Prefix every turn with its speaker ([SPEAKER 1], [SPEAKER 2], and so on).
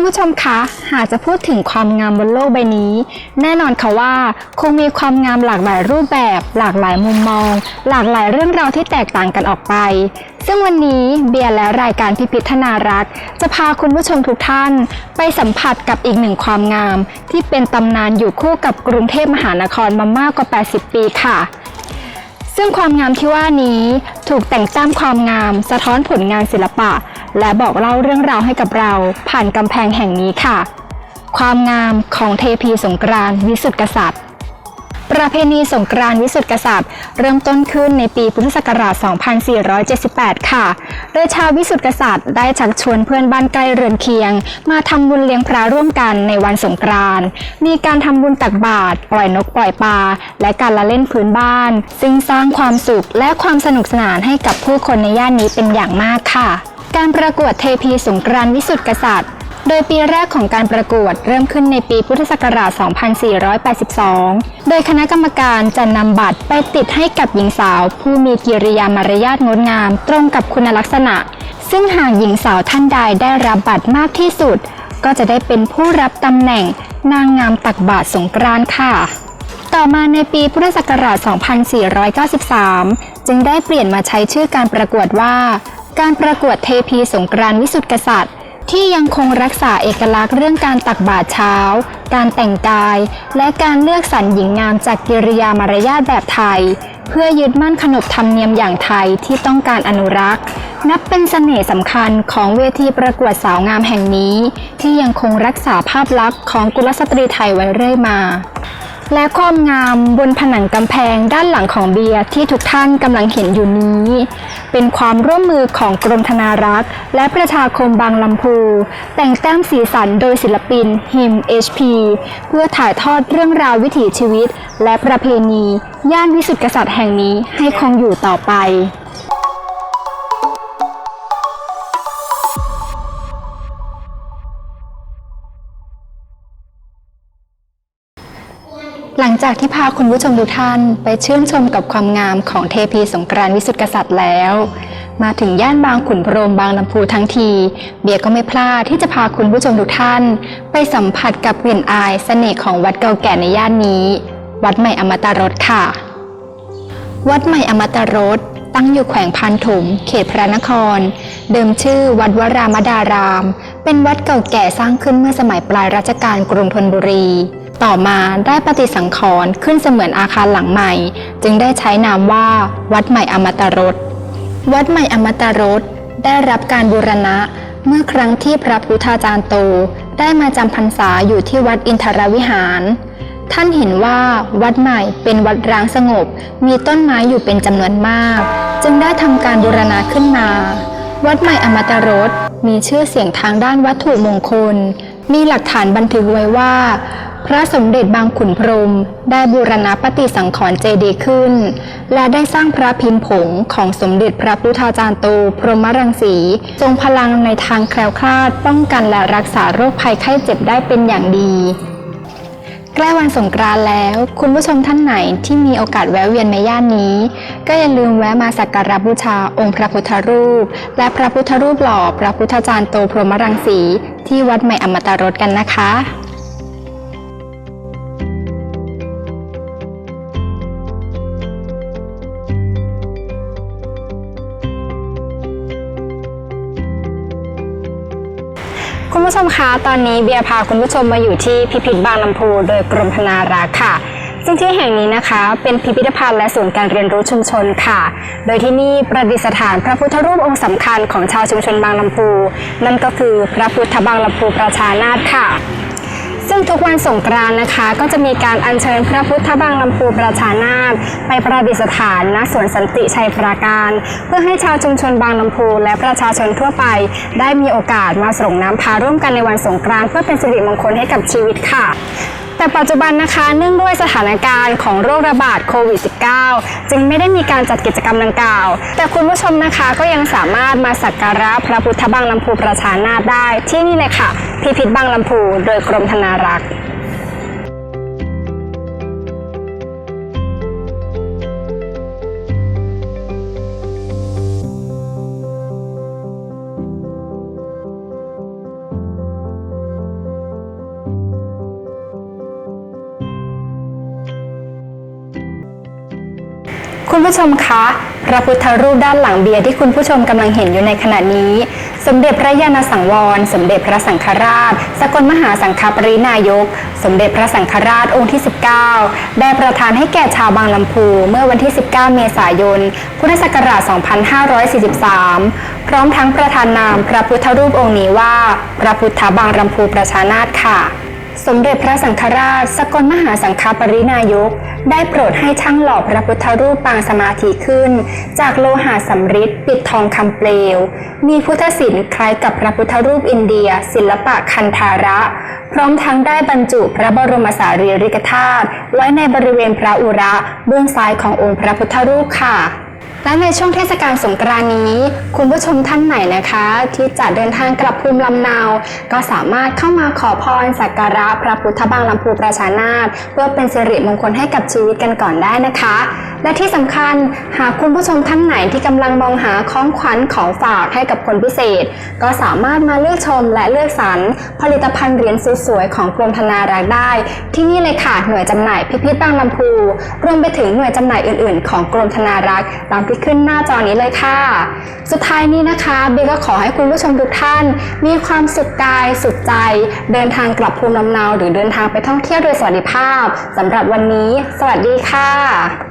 [SPEAKER 1] คุณผู้ชมคะ หากจะพูดถึงความงามบนโลกใบนี้ แน่นอนค่ะว่า คงมีความงามหลากหลายรูปแบบ หลากหลายมุมมอง หลากหลายเรื่องราวที่แตกต่างกันออกไป ซึ่งวันนี้เบียร์และรายการพิพิธนารักจะพาคุณผู้ชมทุกท่าน ไปสัมผัสกับอีกหนึ่งความงาม ที่เป็นตำนานอยู่คู่กับกรุงเทพมหานครมามากกว่า 80 ปีค่ะซึ่งความงามที่ว่านี้ถูกแต่งตั้งความงาม สะท้อนผลงานศิลปะ และบอกเล่าเรื่องราวให้กับเราผ่านกำแพงแห่งนี้ค่ะ ความงามของเทพีสงกรานต์วิสุทธิกษัตริย์ประเพณีสงกรานต์วิสุทธิกษัตริย์เริ่มต้นขึ้นในปีพุทธศักราช 2478 ค่ะ โดยชาววิสุทธิกษัตริย์ได้ชักชวนเพื่อนบ้านใกล้เรือนเคียง มาทำบุญเลี้ยงพระร่วมกันในวันสงกรานต์ มีการทำบุญตักบาตรปล่อยนกปล่อยปลา และการละเล่นพื้นบ้าน ซึ่งสร้างความสุขและความสนุกสนานให้กับผู้คนในย่านนี้เป็นอย่างมากค่ะ การประกวดเทพีสงกรานต์วิสุทธิกษัตริย์ โดยปีแรกของการประกวดเริ่มขึ้นในปีพุทธศักราช 2482 โดยคณะกรรมการจะนำบัตรไปติดให้กับหญิงสาว ผู้มีกิริยามารยาทงดงาม ตรงกับคุณลักษณะ ซึ่งหากหญิงสาวท่านใดได้รับบัตรมากที่สุด ก็จะได้เป็นผู้รับตำแหน่งนางงามตักบาตรสงกรานต์ค่ะต่อมาในปีพุทธศักราช 2493 จึงได้เปลี่ยนมาใช้ชื่อการประกวดว่า การประกวดเทพีสงกรานต์วิสุทธิกษัตริย์ ที่ยังคงรักษาเอกลักษณ์เรื่องการตักบาตรเช้า การแต่งกาย และการเลือกสรรหญิงงามจากกิริยามารยาทแบบไทย เพื่อยึดมั่นขนบธรรมเนียมอย่างไทยที่ต้องการอนุรักษ์ นับเป็นเสน่ห์สำคัญของเวทีประกวดสาวงามแห่งนี้ ที่ยังคงรักษาภาพลักษณ์ของกุลสตรีไทยไว้เรื่อยมา และความงามบนผนังกำแพงด้านหลังของเบียร์ที่ทุกท่านกำลังเห็นอยู่นี้ เป็นความร่วมมือของกรมธนารักษ์และประชาคมบางลำพู แต่งแต้มสีสันโดยศิลปินฮิม HP เพื่อถ่ายทอดเรื่องราววิถีชีวิต และประเพณี ย่านวิสุทธิกษัตริย์แห่งนี้ให้คงอยู่ต่อไป จากที่พาคุณผู้ชมทุกท่านไปชื่นชมกับความงามของเทพีสงกรานต์วิสุทธิกษัตริย์แล้ว มาถึงย่านบางขุนพรมบางลำพูทั้งที เบียร์ก็ไม่พลาดที่จะพาคุณผู้ชมทุกท่าน ไปสัมผัสกับกลิ่นอายเสน่ห์ของวัดเก่าแก่ในย่านนี้ วัดใหม่อมตะรสค่ะ วัดใหม่อมตะรสตั้งอยู่แขวงพานถุงเขตพระนคร เดิมชื่อวัดวรามดาราม เป็นวัดเก่าแก่สร้างขึ้นเมื่อสมัยปลายรัชกาลกรุงธนบุรี ต่อมาได้ปฏิสังขรณ์ขึ้นเสมือนอาคารหลังใหม่ จึงได้ใช้นามว่า วัดใหม่อมตรสวัดใหม่อมตรสได้รับการบูรณะเมื่อครั้งที่พระพุทธาจารย์โตได้มาจำพรรษาอยู่ที่วัดอินทรวิหาร ท่านเห็นว่าวัดใหม่เป็นวัดร้างสงบ มีต้นไม้อยู่เป็นจำนวนมาก จึงได้ทำการบูรณะขึ้นมา วัดใหม่อมตรสมีชื่อเสียงทางด้านวัตถุมงคล มีหลักฐานบันทึกไว้ว่า พระสมเด็จบางขุนพรหมได้บูรณะปฏิสังขรณ์เจดีย์ขึ้น และได้สร้างพระพิมพ์ผงของสมเด็จพระพุทธาจารย์โต พรหมรังสี ทรงพลังในทางแคล้วคลาด ป้องกันและรักษาโรคภัยไข้เจ็บได้เป็นอย่างดีใกล้วันสงกรานต์แล้ว คุณผู้ชมท่านไหนที่มีโอกาสแวะเวียนในย่านนี้ ก็อย่าลืมแวะมาสักการะบูชาองค์พระพุทธรูป และพระพุทธรูปหล่อพระพุทธจารย์โตพรหมรังสี ที่วัดใหม่อมตะรสกันนะคะ คุณผู้ชมคะตอนนี้เบียร์พาคุณผู้ชมมาอยู่ที่พิพิธบางลำพูโดยกรมธนารักษ์ค่ะ ซึ่งที่แห่งนี้นะคะ เป็นพิพิธภัณฑ์และศูนย์การเรียนรู้ชุมชนค่ะ โดยที่นี่ประดิษฐานพระพุทธรูปองค์สำคัญของชาวชุมชนบางลำพู นั่นก็คือพระพุทธบางลำพูประชานาถค่ะ ซึ่งทุกวันสงกรานต์นะคะ ก็จะมีการอัญเชิญพระพุทธบางลำพูประชานาถไปประดิษฐานณสวนสันติชัยปราการ เพื่อให้ชาวชุมชนบางลำพูและประชาชนทั่วไป ได้มีโอกาสมาส่งน้ำพาร่วมกันในวันสงกรานต์เพื่อเป็นสิริมงคลให้กับชีวิตค่ะ แต่ปัจจุบันนะคะเนื่องด้วยสถานการณ์ของโรคระบาดโควิด -19 จึงไม่ได้มีการจัดกิจกรรมดังกล่าว แต่คุณผู้ชมนะคะก็ยังสามารถมาสักการะพระพุทธบางลำพูประชานาได้ที่นี่เลยค่ะ พิพิธบางลำพูโดยกรมธนารักษ์ คุณผู้ชมคะ พระพุทธรูปด้านหลังเบียร์ที่คุณผู้ชมกำลังเห็นอยู่ในขณะนี้ สมเด็จพระยาณสังวร สมเด็จพระสังฆราช สกลมหาสังฆปรินายก สมเด็จพระสังฆราชองค์ที่ 19 ได้ประทานให้แก่ชาวบางลำพู เมื่อวันที่ 19 เมษายน พุทธศักราช 2543 พร้อมทั้งประทานนามพระพุทธรูปองค์นี้ว่า พระพุทธบางลำพูประชานาถค่ะ สมเด็จพระสังฆราช สกลมหาสังฆปรินายก ได้โปรดให้ช่างหล่อพระพุทธรูปปางสมาธิขึ้น จากโลหะสำริดปิดทองคำเปลว มีพุทธศิลป์คล้ายกับพระพุทธรูปอินเดีย ศิลปะคันธาระ พร้อมทั้งได้บรรจุพระบรมสารีริกธาตุไว้ในบริเวณพระอุระเบื้องซ้ายขององค์พระพุทธรูปค่ะ และในช่วงเทศกาลสงกรานต์นี้ คุณผู้ชมท่านไหนนะคะ ที่จะเดินทางกลับภูมิลำเนา ก็สามารถเข้ามาขอพรสักการะพระพุทธบางลำพูประชานาถเพื่อเป็นสิริมงคลให้กับชีวิตกันก่อนได้นะคะ และที่สำคัญหากคุณผู้ชมท่านไหนที่กำลังมองหาของขวัญของฝากให้กับคนพิเศษ ก็สามารถมาเลือกชมและเลือกสรรผลิตภัณฑ์เหรียญสวยๆของกรมธนารักษ์ได้ ที่นี่เลยค่ะหน่วยจำหน่ายพิพิธบางลำพูรวมไปถึงหน่วยจำหน่ายอื่นๆ ของกรมธนารักษ์ตามที่ขึ้นหน้าจอนี้เลยค่ะ สุดท้ายนี้นะคะเบก็ขอให้คุณผู้ชมทุกท่าน มีความสุขกายสุขใจ เดินทางกลับภูมิลำเนา หรือเดินทางไปท่องเที่ยวโดยสวัสดิภาพสำหรับวันนี้ สวัสดีค่ะ